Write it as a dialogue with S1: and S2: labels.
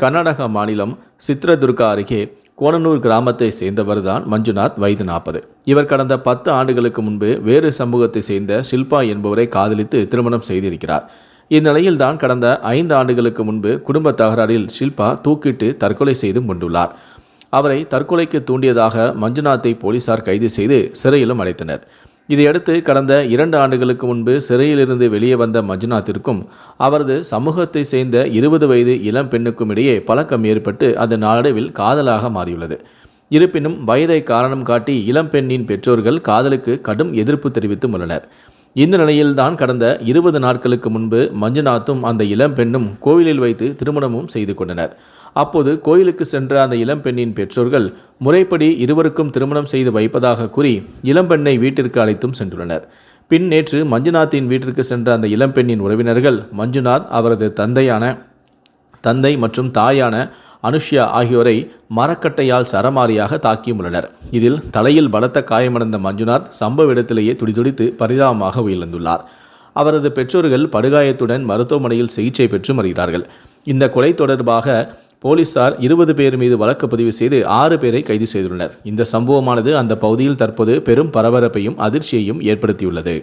S1: கர்நாடக மாநிலம் சித்ரதுர்கா அருகே கோணனூர் கிராமத்தை சேர்ந்தவர்தான் மஞ்சுநாத் வயது நாற்பது. இவர் கடந்த பத்து ஆண்டுகளுக்கு முன்பு வேறு சமூகத்தை சேர்ந்த ஷில்பா என்பவரை காதலித்து திருமணம் செய்திருக்கிறார். இந்நிலையில்தான் கடந்த ஐந்து ஆண்டுகளுக்கு முன்பு குடும்ப தகராறில் ஷில்பா தூக்கிட்டு தற்கொலை செய்து கொண்டுள்ளார் அவரை தற்கொலைக்கு தூண்டியதாக மஞ்சுநாத்தை போலீசார் கைது செய்து சிறையிலும் அடைத்தனர். இதையடுத்து கடந்த இரண்டு ஆண்டுகளுக்கு முன்பு சிறையிலிருந்து வெளியே வந்த மஞ்சுநாத்திற்கும் அவரது சமூகத்தை சேர்ந்த இருபது வயது இளம் பெண்ணுக்கும் இடையே பழக்கம் ஏற்பட்டு அது நாளடைவில் காதலாக மாறியுள்ளது. இருப்பினும் வயதை காரணம் காட்டி இளம்பெண்ணின் பெற்றோர்கள் காதலுக்கு கடும் எதிர்ப்பு தெரிவித்தும் உள்ளனர். இந்த நிலையில்தான் கடந்த இருபது நாட்களுக்கு முன்பு மஞ்சுநாத்தும் அந்த இளம் பெண்ணும் கோவிலில் வைத்து திருமணமும் செய்து கொண்டனர். அப்போது கோயிலுக்கு சென்ற அந்த இளம்பெண்ணின் பெற்றோர்கள் முறைப்படி இருவருக்கும் திருமணம் செய்து வைப்பதாக கூறி இளம்பெண்ணை வீட்டிற்கு அழைத்தும் சென்றுள்ளனர். பின் நேற்று மஞ்சுநாத்தின் வீட்டிற்கு சென்ற அந்த இளம்பெண்ணின் உறவினர்கள் மஞ்சுநாத் அவரது தந்தையான தந்தை மற்றும் தாயான அனுஷ்யா ஆகியோரை மரக்கட்டையால் சரமாரியாக தாக்கியுள்ளனர் இதில் தலையில் பலத்த காயமடைந்த மஞ்சுநாத் சம்பவ இடத்திலேயே துடிதுடித்து பரிதாபமாக உயிரிழந்துள்ளார். அவரது பெற்றோர்கள் படுகாயத்துடன் மருத்துவமனையில் சிகிச்சை பெற்று வருகிறார்கள். இந்த கொலை தொடர்பாக போலீசார் இருபது பேர் மீது வழக்கு பதிவு செய்து ஆறு பேரை கைது செய்துள்ளனர். இந்த சம்பவமானது அந்த பகுதியில் தற்போது பெரும் பரபரப்பையும் அதிர்ச்சியையும் ஏற்படுத்தியுள்ளது.